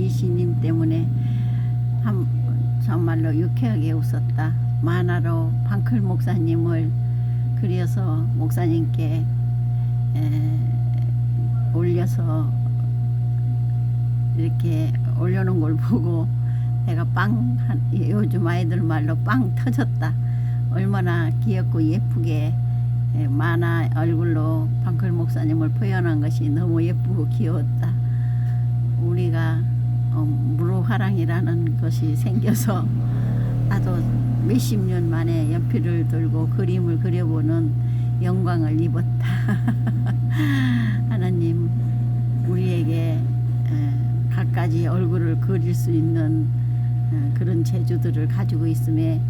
이시님 때문에 한, 정말로 유쾌하게 웃었다. 만화로 방클 목사님을 그려서 목사님께 에, 올려서 이렇게 올려놓은 걸 보고 내가 빵 한- 요즘 아이들 말로 빵 터졌다. 얼마나 귀엽고 예쁘게 에, 만화 얼굴로 방클 목사님을 표현한 것이 너무 예쁘고 귀여웠다. 우리가 어, 무로화랑이라는 것이 생겨서 나도 몇십 년 만에 연필을 들고 그림을 그려보는 영광을 입었다. 하나님 우리에게 에, 갖가지 얼굴을 그릴 수 있는 에, 그런 재주들을 가지고 있음에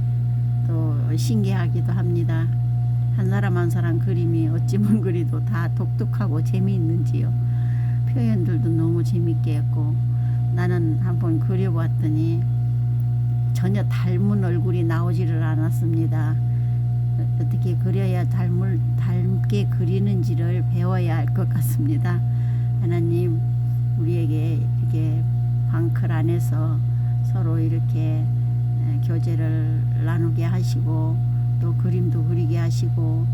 또 신기하기도 합니다. 한 사람 한 사람 그림이 어찌면 그리도 다 독특하고 재미있는지요. 표현들도 너무 재밌게 했고 나는 한번 그려봤더니 전혀 닮은 얼굴이 나오지를 않았습니다. 어떻게 그려야 닮을, 닮게 그리는지를 배워야 할 것 같습니다. 하나님 우리에게 이렇게 방클 안에서 서로 이렇게 에, 교제를 나누게 하시고 또 그림도 그리게 하시고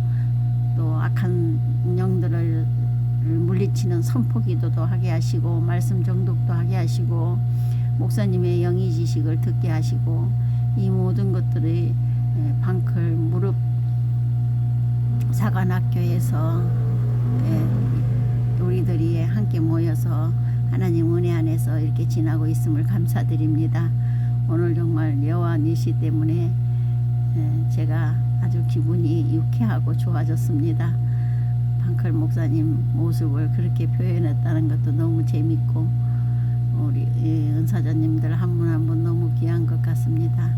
또 악한 영들을 물리치는 선포기도도 하게 하시고 말씀 정독도 하게 하시고 목사님의 영의 지식을 듣게 하시고 이 모든 것들이 에, 방클 무릎 사관학교에서 에, 우리들이 함께 모여서 하나님 은혜 안에서 이렇게 지나고 있음을 감사드립니다. 오늘 정말 여호와 니시 때문에 에, 제가 아주 기분이 유쾌하고 좋아졌습니다. 방클 목사님 모습을 그렇게 표현했다는 것도 너무 재밌고 우리 이 은사자님들 한 분 한 분 너무 귀한 것 같습니다.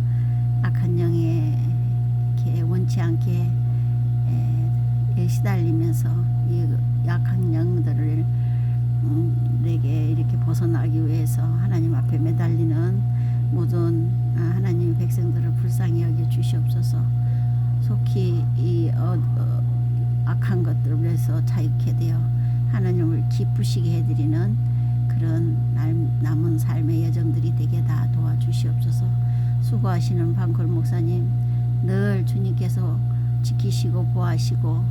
악한 영에 이렇게 원치 않게 에, 에, 시달리면서 이 약한 영들을 음, 내게 이렇게 벗어나기 위해서 하나님 앞에 매달리는 모든 아, 하나님 백성들을 불쌍히 여겨 주시옵소서. 속히 이 어, 어, 악한 것들에서 자유케 되어 하나님을 기쁘시게 해드리는 그런 남- 남은 삶의 여정들이 되게 다 도와주시옵소서. 수고하시는 방골 목사님 늘 주님께서 지키시고 보하시고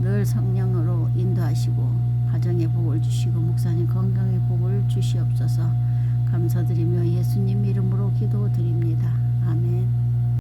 늘 성령으로 인도하시고 가정의 복을 주시고 목사님 건강의 복을 주시옵소서. 감사드리며 예수님 이름으로 기도드립니다. 아멘.